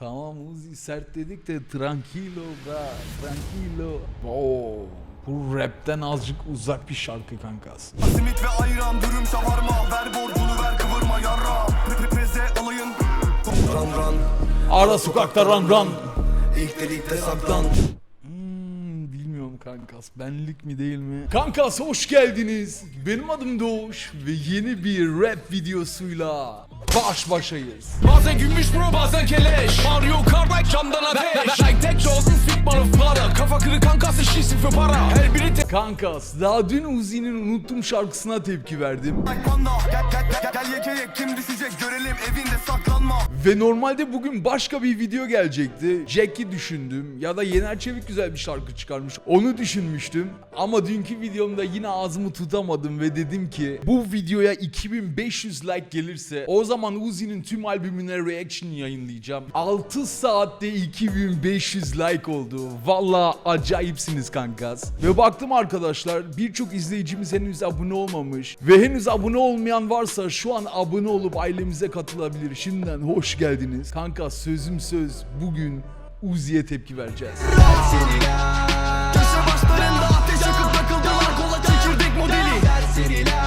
Tamam Uzi sert dedik de tranquilo bra, tranquilo. Oo, bu rapten azıcık uzak bir şarkı kankas. Simit ve ayran dürüm şavarma Ver borcunu ver kıvırma yarra Preze alayın Ran ran Ara sokakta run run. İlk delikte saklan Hmm, bilmiyorum kankas benlik mi değil mi? Kankas hoş geldiniz. Benim adım Doğuş ve yeni bir rap videosuyla baş başayız. Bazen gümüş bro bazen keleş. Mario Kart camdan ateş. Like tek olsun sigma of para Kafa kırık kankası şişsin für para. Her biri tek Kankas daha dün Uzi'nin unuttum şarkısına tepki verdim. Ve normalde bugün başka bir video gelecekti. Jack'i düşündüm ya da Yener Çevik güzel bir şarkı çıkarmış. Onu düşünmüştüm. Ama dünkü videomda yine ağzımı tutamadım ve dedim ki bu videoya 2500 like gelirse o zaman Uzi'nin tüm albümüne reaction yayınlayacağım. 6 saatte 2500 like oldu. Valla acayipsiniz kankas. Ve baktım arkadaşlar birçok izleyicimiz henüz abone olmamış. Ve henüz abone olmayan varsa şu an abone olup ailemize katılabilir. Şimdiden hoş geldiniz. Kanka sözüm söz bugün Uzi'ye tepki vereceğiz. Köşe başlarında ateş yakıp takıldılar Kola çekirdek modeli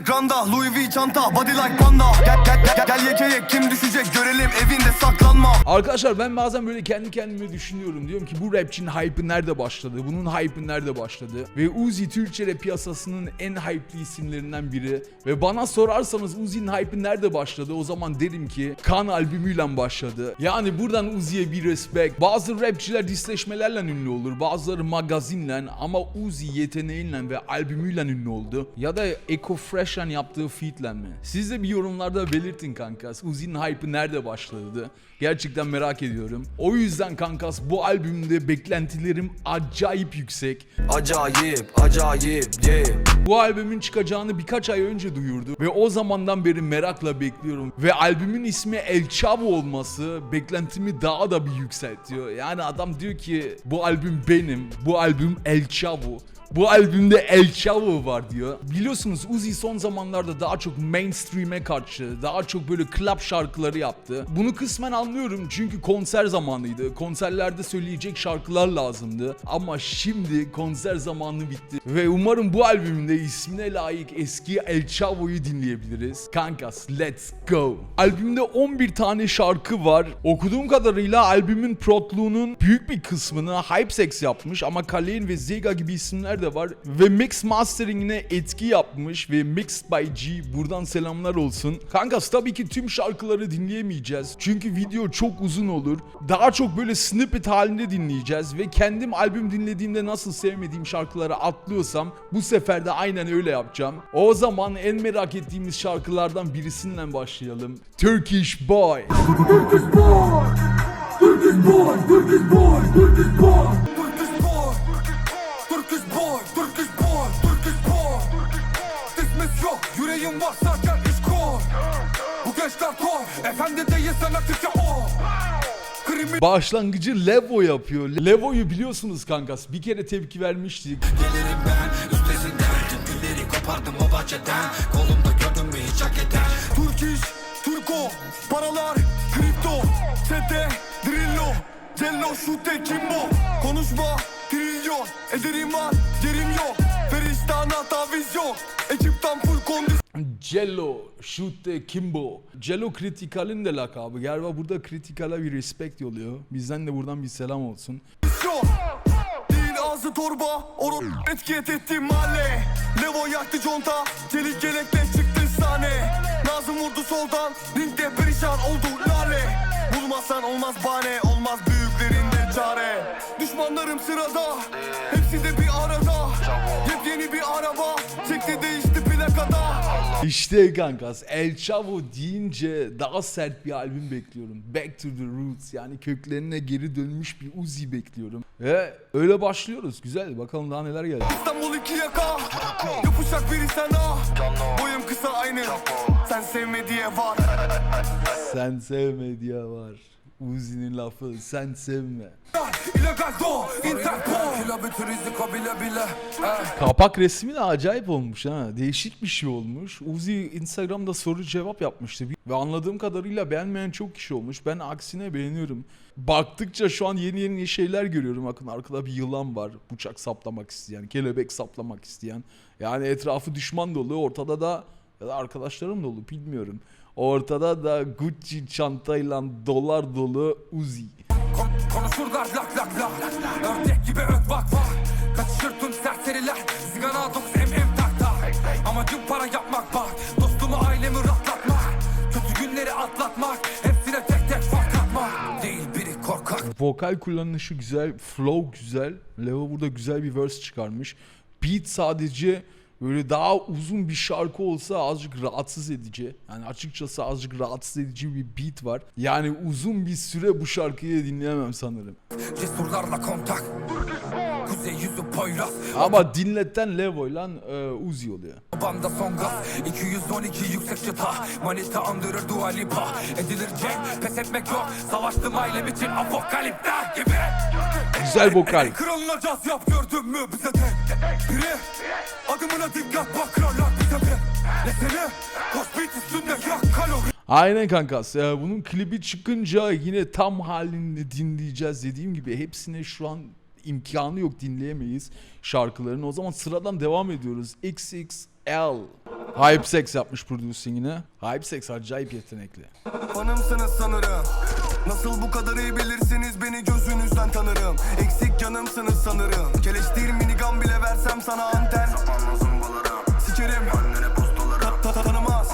ekranda Louis V çanta Body like panda Gel gel gel gel yekeye kim düşecek görelim evinde saklanma Arkadaşlar ben bazen böyle kendi kendime düşünüyorum. Diyorum ki bu rapçinin hype'ı nerede başladı? Bunun hype'ı nerede başladı? Ve Uzi Türkçe rap piyasasının en hype'li isimlerinden biri. Ve bana sorarsanız Uzi'nin hype'ı nerede başladı? O zaman derim ki Kan albümüyle başladı. Yani buradan Uzi'ye bir respect. Bazı rapçiler disleşmelerle ünlü olur. Bazıları magazinle ama Uzi yeteneğiyle ve albümüyle ünlü oldu. Ya da Eco Fresh'en yaptığı feat'le mi? Siz de bir yorumlarda belirtin kankas. Uzi'nin hype'ı nerede başladı? Gerçekten merak ediyorum. O yüzden kankas bu albümde beklentilerim acayip yüksek. Acayip acayip yeah Bu albümün çıkacağını birkaç ay önce duyurdu ve o zamandan beri merakla bekliyorum. Ve albümün ismi El Chavo olması beklentimi daha da bir yükseltiyor. Yani adam diyor ki bu albüm benim, bu albüm El Chavo. Bu albümde El Chavo var diyor. Biliyorsunuz Uzi son zamanlarda daha çok mainstream'e karşı, daha çok böyle club şarkıları yaptı. Bunu kısmen anlıyorum çünkü konser zamanıydı. Konserlerde söyleyecek şarkılar lazımdı. Ama şimdi konser zamanı bitti. Ve umarım bu albümünde ismine layık eski El Chavo'yu dinleyebiliriz. Kankas let's go. Albümde 11 tane şarkı var. Okuduğum kadarıyla albümün protluğunun büyük bir kısmını Hypesex yapmış ama Kalein ve Zega gibi isimler de var. Ve mix masteringine etki yapmış ve Mixed by G buradan selamlar olsun. Kankas tabii ki tüm şarkıları dinleyemeyeceğiz. Çünkü video çok uzun olur. Daha çok böyle snippet halinde dinleyeceğiz ve kendim albüm dinlediğimde nasıl sevmediğim şarkıları atlıyorsam bu sefer de aynen öyle yapacağım. O zaman en merak ettiğimiz şarkılardan birisinden başlayalım. Turkish boy, Turkish boy, Turkish boy, Turkish boy. Turkish boy yüreğim varsa gel iş kur Bu gençler kor. Efendi değil sanatçı o Başlangıcı Levo yapıyor. Levo'yu biliyorsunuz kankas. Bir kere tepki vermiştik. Gelirim ben üstesinden. Tüm gülleri kopardım o bahçeden. Kolumda gördün mü hiç hak eder Turkish Turko Paralar Kripto Sete Drillo Cello Şute Kimbo. Konuşma Trilyon. Ederim var Yerim yok. Feriştahına taviz yok. Ekipten full kondisyon Cello, Şute, Kimbo. Cello Kritikal'in de lakabı. Galiba burada Kritikal'a bir respect yolluyor. Bizden de buradan bir selam olsun. Ağzı torba Oron etkiyet etti mahalle Levo yaktı conta Çelik gelekle çıktı sahne Nazım vurdu soldan Ringde perişan oldu lale Bulmazsan olmaz bahane Olmaz büyüklerin de çare Düşmanlarım sırada Hepsi de bir arada Yepyeni bir araba Çekti değişti plakada İşte kankas El Chavo deyince daha sert bir albüm bekliyorum. Back to the Roots yani köklerine geri dönmüş bir Uzi bekliyorum. Ve öyle başlıyoruz. Güzel bakalım daha neler gelecek. İstanbul iki yaka Yapışak biri sana Boyum kısa aynı Sen sevme diye var Sen sevme diye var. Uzi'nin lafı sen sevme. İllegal do Interpol Kila bütün riziko bile bile eh. Kapak resmi de acayip olmuş ha. Değişik bir şey olmuş. Uzi Instagram'da soru cevap yapmıştı. Ve anladığım kadarıyla beğenmeyen çok kişi olmuş. Ben aksine beğeniyorum. Baktıkça şu an yeni yeni şeyler görüyorum. Bakın arkada bir yılan var. Bıçak saplamak isteyen, kelebek saplamak isteyen. Yani etrafı düşman dolu. Ortada da ya da arkadaşlarım dolu bilmiyorum. Ortada da Gucci çantayla dolar dolu Uzi. Kon- Konuşurlar lak lak lak. Ördek gibi öt bak bak. Kaçışır tüm serseriler. Zigana 9 mm tak tak. Amacım para yapmak bak. Dostumu ailemi rahatlatmak. Kötü günleri atlatmak. Hepsine tek tek fark atmak. Değil biri korkak. Vokal kullanışı güzel, flow güzel. Leo burada güzel bir verse çıkarmış. Beat sadece böyle daha uzun bir şarkı olsa azıcık rahatsız edici. Yani açıkçası azıcık rahatsız edici bir beat var. Yani uzun bir süre bu şarkıyı dinleyemem sanırım. Cesurlarla kontak Kuzey yüzü Poyraz Ama dinleten Levo ile e, Uzi oluyor. Banda son gaz 212 yüksek çıta Manita andırır Dua Lipa Edilir cenk pes etmek yok Savaştım ailem için apokalipta gibi Güzel vokal. Kralına caz yap gördün mü bize de Biri adımına dikkat bak krallar bize Aynen kankas. Ee, bunun klibi çıkınca yine tam halini dinleyeceğiz. Dediğim gibi hepsine şu an imkanı yok dinleyemeyiz şarkılarını. O zaman sıradan devam ediyoruz. XXL. Hype Sex yapmış producingini. Hype Sex acayip yetenekli. Hanımsınız sanırım Nasıl bu kadar iyi bilirsiniz beni gözünüzden tanırım Eksik canımsınız sanırım Keleş değil minigun bile versem sana anten Sikerim Ta- ta- tanımaz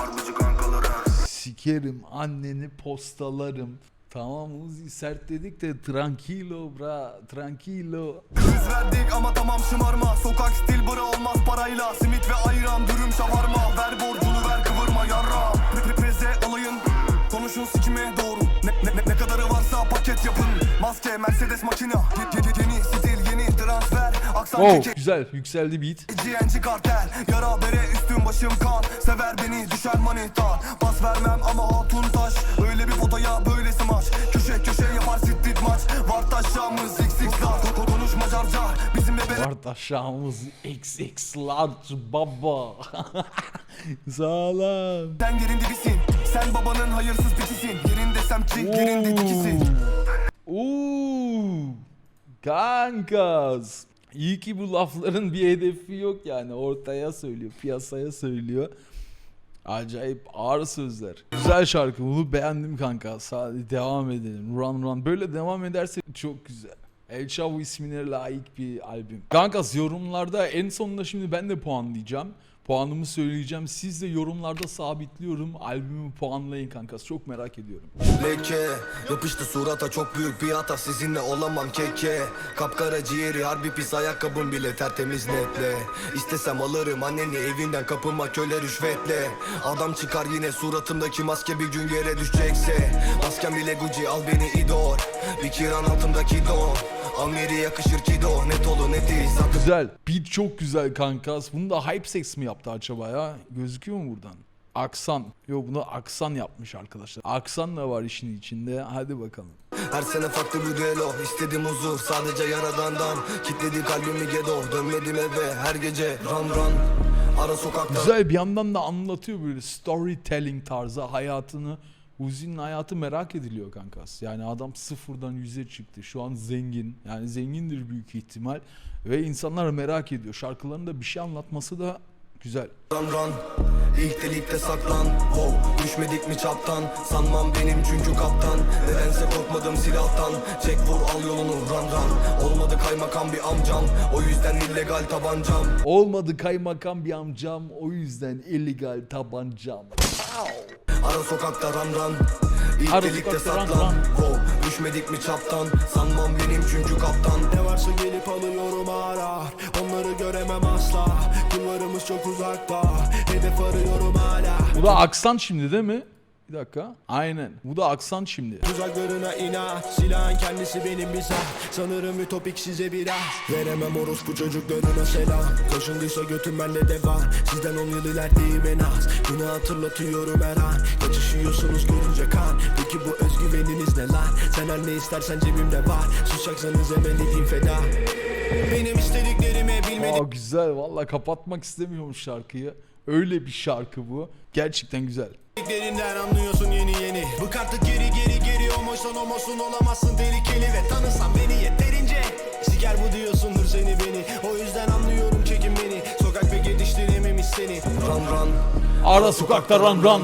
Sikerim anneni postalarım. Tamam Uzi sert dedik de tranquilo bra tranquilo. Yüz verdik ama tamam şımarma. Sokak stil bıra olmaz parayla. Simit ve ayran dürüm şavarma. Ver borcunu ver kıvırma yarra. Pre- pre- Preze alayın. Konuşun sikime doğru. Ne, ne, ne, ne kadarı varsa paket yapın. Maske Mercedes makina. Ye- ye- Yeni stil yeni transfer Aksan Wow. güzel yükseldi beat. GNC kartel Yara bere üstüm başım kan. Sever beni düşer manita Bas vermem ama hatun taş. Öyle bir potaya böyle smaç. Köşe köşe yapar street maç. Var taşağımız xx lar Ko- ko- Konuşma car car Bizim bebeler Var aşağımız XX large baba. Sağlam. Sen yerin dibisin. Sen babanın hayırsız piçisin Yerin desem ki yerinde dikisin. Uuu. Kankas. İyi ki bu lafların bir hedefi yok yani. Ortaya söylüyor, piyasaya söylüyor. Acayip ağır sözler. Güzel şarkı. Bunu beğendim kanka. Sadece devam edelim. Run run. Böyle devam ederse çok güzel. El Chavo ismine layık bir albüm. Kankas yorumlarda en sonunda şimdi ben de puanlayacağım. Puanımı söyleyeceğim. Siz de yorumlarda sabitliyorum. Albümü puanlayın kankas. Çok merak ediyorum. Leke Yapıştı surata çok büyük bir hata Sizinle olamam keke Kapkara ciğeri harbi pis ayakkabım bile tertemiz netle İstesem alırım anneni evinden kapıma köle rüşvetle Adam çıkar yine suratımdaki maske bir gün yere düşecekse Maskem bile Gucci al beni idol Bir kiran altımdaki don Amiri yakışır ki do Net olu net değil Güzel. Beat çok güzel kankas. Bunu da Hype Sex mi yaptı acaba ya? Gözüküyor mu buradan? Aksan. Yok bunu Aksan yapmış arkadaşlar. Aksan da var işin içinde. Hadi bakalım. Her sene farklı bir düello İstedim huzur sadece yaradandan Kitledi kalbimi gedo Dönmedim eve her gece Run run Ara sokakta Güzel bir yandan da anlatıyor böyle storytelling tarzı hayatını. Uzi'nin hayatı merak ediliyor kankas. Yani adam sıfırdan yüze çıktı. Şu an zengin. Yani zengindir büyük ihtimal. Ve insanlar merak ediyor. Şarkılarında bir şey anlatması da güzel. Run run. İlk delikte saklan. Wow düşmedik mi çaptan? Sanmam benim çünkü kaptan. Nedense korkmadım silahtan. Çek vur al yolunu. Run run. Olmadı kaymakam bir amcam. O yüzden illegal tabancam. Olmadı kaymakam bir amcam. O yüzden illegal tabancam. Ara sokakta run run. İlk Ara delikte saklan. run. Düşmedik mi çaptan? Sanmam benim çünkü kaptan. Ne varsa gelip alıyorum ara. Onları göremem asla. Kullarımız çok uzakta. Hedef arıyorum hala. Bu da aksan şimdi değil mi? Bir dakika. Aynen. Bu da aksan şimdi. Tuzaklarına inat Silahın kendisi benim bir sah Sanırım ütopik size bir ah Veremem orospu çocuklarına selam Taşındıysa götüm bende de var Sizden on yıl ilerideyim en az Yine hatırlatıyorum her an Kaçışıyorsunuz görünce kan Peki bu özgüven güveniniz ne lan Sen her ne istersen cebimde var Susacaksanız hemen edeyim feda Benim istediklerimi bilmediğim Aa güzel valla kapatmak istemiyorum şarkıyı. Öyle bir şarkı bu. Gerçekten güzel. Dediklerinden anlıyorsun yeni yeni. Bık artık geri geri geri homoysan homosun olamazsın tehlikeli Ve tanısan beni yeterince. Siker bu diyorsundur seni beni. O yüzden anlıyorum çekin beni. Sokak pek yetiştirememiş seni. Run run. Ara sokakta run run.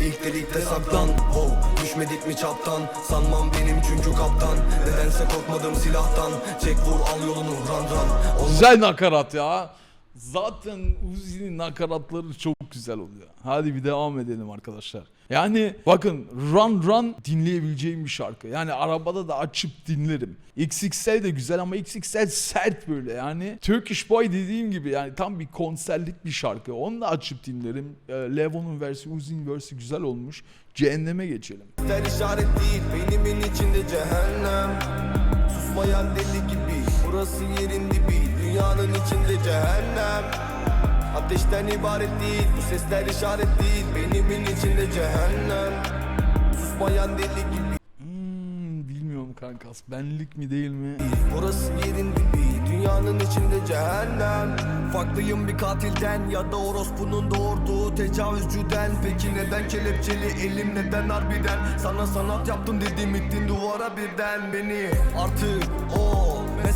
İlk delikte saklan. Ho düşmedik mi çaptan? Sanmam benim çünkü kaptan. Nedense korkmadım silahtan. Çek vur al yolunu run run. Güzel nakarat ya. Zaten Uzi'nin nakaratları çok güzel oluyor. Hadi bir devam edelim arkadaşlar. Yani bakın Run Run dinleyebileceğim bir şarkı. Yani arabada da açıp dinlerim. XXL de güzel ama XXL sert böyle yani. Turkish Boy dediğim gibi yani tam bir konserlik bir şarkı. Onu da açıp dinlerim. Ee, Levo'nun versi, Uzi'nin versi güzel olmuş. Cehenneme geçelim. ister işaret değil Beynimin içinde cehennem Susmayan deli gibi Burası yerin dibi Dünyanın içinde cehennem. Ateşten ibaret değil Bu sesler işaret değil. Beynimin içinde cehennem. Susmayan deli gibi. Hmm, bilmiyorum kankas. Benlik mi değil mi? Burası yerin dibi Dünyanın içinde cehennem. Farklıyım bir katilden Ya da orospunun doğurduğu tecavüzcüden. Peki neden kelepçeli elim neden harbiden? Sana sanat yaptım dedim ittin duvara birden. Beni artık o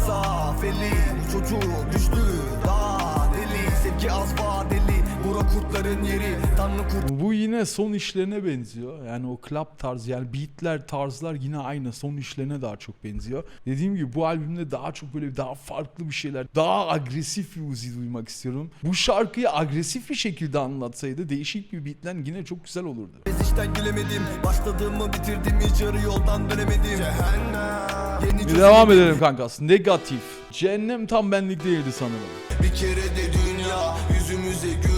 mesafeli çocuk düştü daha deli. Sevgi az vadeli Bura kurtların yeri Tanrı kurt Bu yine son işlerine benziyor. Yani o club tarzı yani beatler tarzlar yine aynı. Son işlerine daha çok benziyor. Dediğim gibi bu albümde daha çok böyle daha farklı bir şeyler, daha agresif bir Uzi duymak istiyorum. Bu şarkıyı agresif bir şekilde anlatsaydı değişik bir beatle yine çok güzel olurdu. işten gülemedim Başladığımı bitirdim hiç yarı yoldan dönemedim Cehennem Yeni Bir devam edelim kankas. Negatif. Cehennem tam benlik değildi sanırım. Bir kere de dünya yüzümüze gül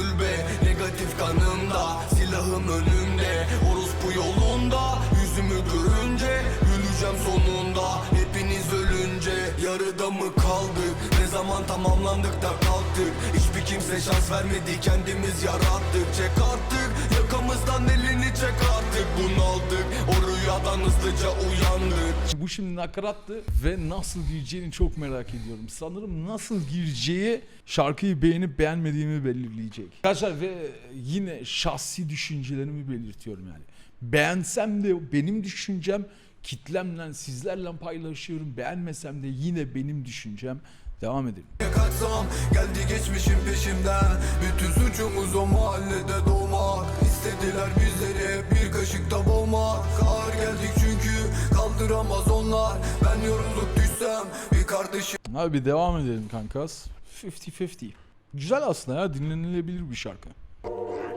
kanımda silahım önümde Orospu yolunda yüzümü görünce Güleceğim sonunda hepiniz ölünce Yarıda mı kaldık? ne zaman tamamlandık da kalktık Hiçbir kimse şans vermedi kendimiz yarattık Çek artık yakamızdan elini çek artık Bunaldık o rüyadan hızlıca uyandık Bu şimdi nakarattı ve nasıl gireceğini çok merak ediyorum. Sanırım nasıl gireceği şarkıyı beğenip beğenmediğimi belirleyecek. Arkadaşlar ve yine şahsi düşüncelerimi belirtiyorum yani. Beğensem de benim düşüncem kitlemle sizlerle paylaşıyorum. Beğenmesem de yine benim düşüncem. Devam edelim. Kaçsam geldi geçmişim peşimden Bütün suçumuz o mahallede doğmak İstediler bizleri bir kaşıkta boğmak Ağır geldik çünkü kaldıramaz onlar Ben yorulduk düşsem bir kardeşim Abi bir devam edelim kankas. 50-50. Güzel aslında ya dinlenilebilir bir şarkı.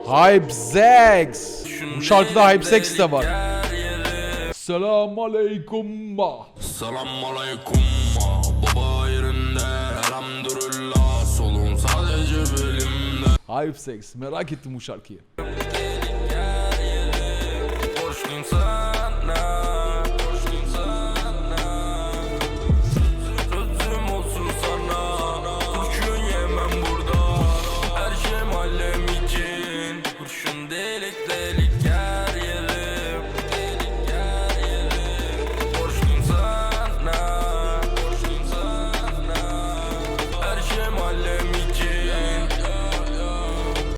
Hype Sex. Bu şarkıda Hype Sex de var. Selam aleyküm ba. Selam aleyküm Baba yerinde Elhamdülillah Solun sadece belimde Hype Sex. Merak ettim bu şarkıyı. Borçluyum sana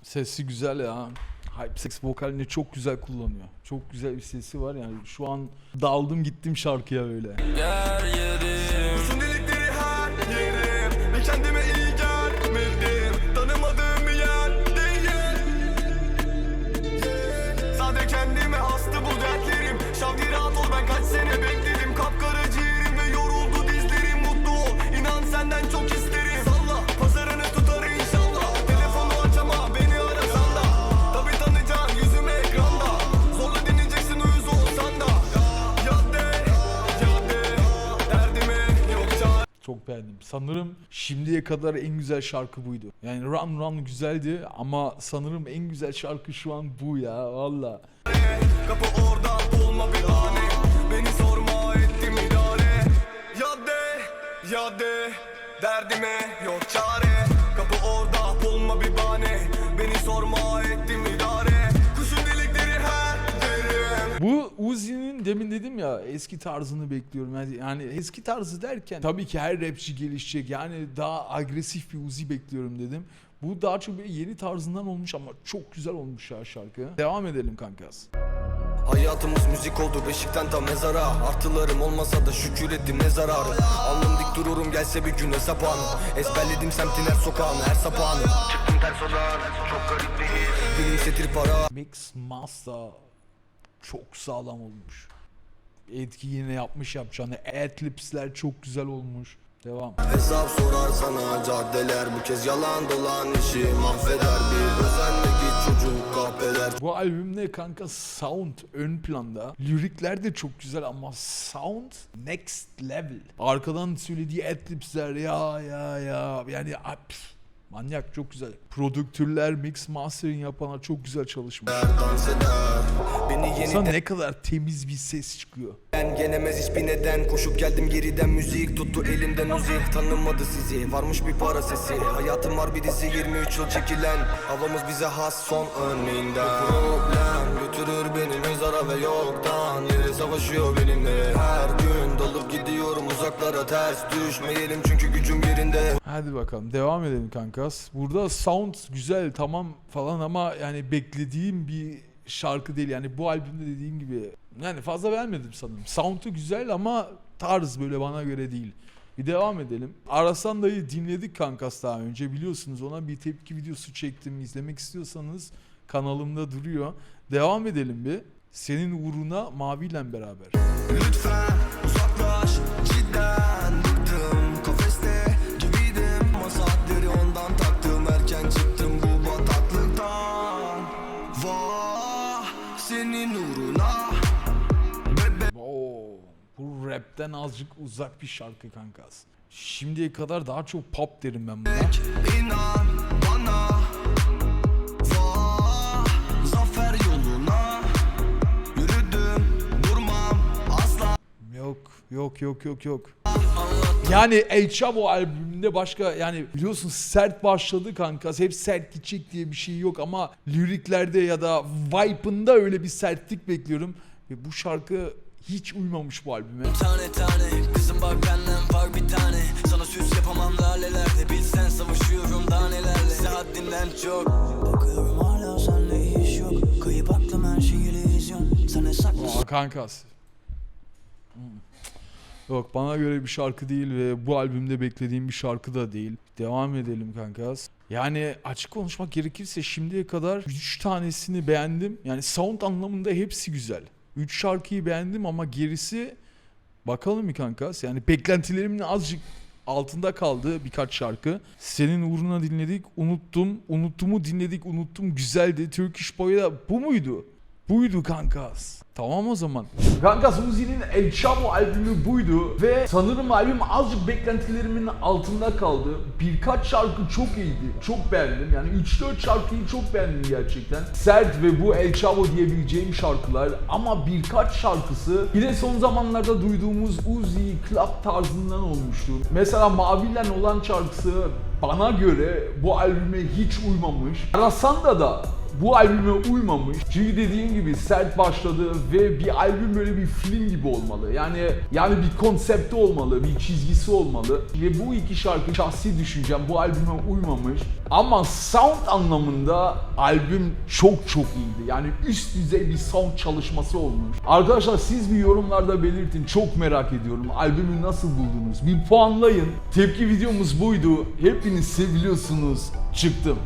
Sesi güzel ya. Hype Sex vokalini çok güzel kullanıyor. Çok güzel bir sesi var yani. Şu an daldım gittim şarkıya öyle. Yer yerim Sanırım şimdiye kadar en güzel şarkı buydu. Yani Run Run güzeldi ama sanırım en güzel şarkı şu an bu ya valla. Kapı orada bulma bir hane Beni sorma ettim idare Ya de ya de Derdime yok çare Kapı orada bulma bir bahane Bu Uzi'nin demin dedim ya eski tarzını bekliyorum. Yani, yani eski tarzı derken tabii ki her rapçi gelişecek. Yani daha agresif bir Uzi bekliyorum dedim. Bu daha çok böyle yeni tarzından olmuş ama çok güzel olmuş ya şarkı. Devam edelim kankas. Hayatımız müzik oldu beşikten tam mezara Artılarım olmasa da şükür ettim ne zararı Alnım dik dururum gelse bir gün hesap anı Ezberledim semtin her sokağını her sapağını Çıktım ters odan çok garip bir his Dilim setir para Mix Master çok sağlam olmuş. Etki yine yapmış yapacağını. Adlibs'ler çok güzel olmuş. Devam. Hesap sorar sana caddeler Bu kez yalan dolan işi mahveder Bir özenle git çocuk kahpeler Bu albümde kanka sound ön planda. Lirikler de çok güzel ama sound next level. Arkadan söylediği adlibsler ya ya ya yani pf, manyak çok güzel. Prodüktörler, mix mastering yapanlar çok güzel çalışmış. Sana ne kadar temiz bir ses çıkıyor. gelemez hiçbir neden Koşup geldim geriden müzik tuttu elimden uzi Tanımadı sizi varmış bir para sesi Hayatım var bir dizi 23 yıl çekilen Havamız bize has son örneğinden Problem götürür beni mezara ve yoktan Savaşıyor benimle Her gün dalıp gidiyorum uzaklara ters Düşmeyelim çünkü gücüm yerinde Hadi bakalım devam edelim kankas. Burada sound güzel tamam falan ama yani beklediğim bir şarkı değil. Yani bu albümde dediğim gibi yani fazla beğenmedim sanırım. Sound'u güzel ama tarz böyle bana göre değil. Bir devam edelim. Arasan dayı dinledik kankas daha önce biliyorsunuz ona bir tepki videosu çektim. İzlemek istiyorsanız kanalımda duruyor. Devam edelim bir. Senin uğruna maviyle beraber. Lütfen uzaklaş cidden bıktım Kafeste gibiydim ama saatleri ondan taktım Erken çıktım bu bataklıktan Vah senin uğruna Oo, bu rapten azıcık uzak bir şarkı kankas. Şimdiye kadar daha çok pop derim ben buna. inan bana Yok, yok, yok, yok. Yani El Chavo albümünde başka yani biliyorsun sert başladı kankas. Hep sert gidecek diye bir şey yok ama liriklerde ya da vibe'ında öyle bir sertlik bekliyorum. Ve bu şarkı hiç uymamış bu albüme. Tane tane kızım bak benden var bir tane Sana süs yapamam lalelerde Bilsen savaşıyorum daha nelerle Size haddinden çok Bakıyorum hala sende iş yok Kayıp aklım her şey illüzyon Sen ne saklısın Aa, kankas. Hmm. Yok bana göre bir şarkı değil ve bu albümde beklediğim bir şarkı da değil. Devam edelim kankas. Yani açık konuşmak gerekirse şimdiye kadar 3 tanesini beğendim. Yani sound anlamında hepsi güzel. 3 şarkıyı beğendim ama gerisi bakalım bir kankas. Yani beklentilerimin azıcık altında kaldı birkaç şarkı. Senin uğruna dinledik, unuttum. Unuttumu dinledik, unuttum. Güzeldi. Turkish Boy'da bu muydu? Buydu kankas. Tamam o zaman. Kankas Uzi'nin El Chavo albümü buydu ve sanırım albüm azıcık beklentilerimin altında kaldı. Birkaç şarkı çok iyiydi. Çok beğendim. Yani 3-4 şarkıyı çok beğendim gerçekten. Sert ve bu El Chavo diyebileceğim şarkılar ama birkaç şarkısı yine son zamanlarda duyduğumuz Uzi Club tarzından olmuştu. Mesela Mavilen olan şarkısı bana göre bu albüme hiç uymamış. Rasanda da bu albüme uymamış. Çünkü dediğim gibi sert başladı ve bir albüm böyle bir film gibi olmalı. Yani yani bir konsepti olmalı, bir çizgisi olmalı. Ve bu iki şarkı şahsi düşüncem bu albüme uymamış. Ama sound anlamında albüm çok çok iyiydi. Yani üst düzey bir sound çalışması olmuş. Arkadaşlar siz bir yorumlarda belirtin. Çok merak ediyorum. Albümü nasıl buldunuz? Bir puanlayın. Tepki videomuz buydu. Hepiniz seviliyorsunuz. Çıktım.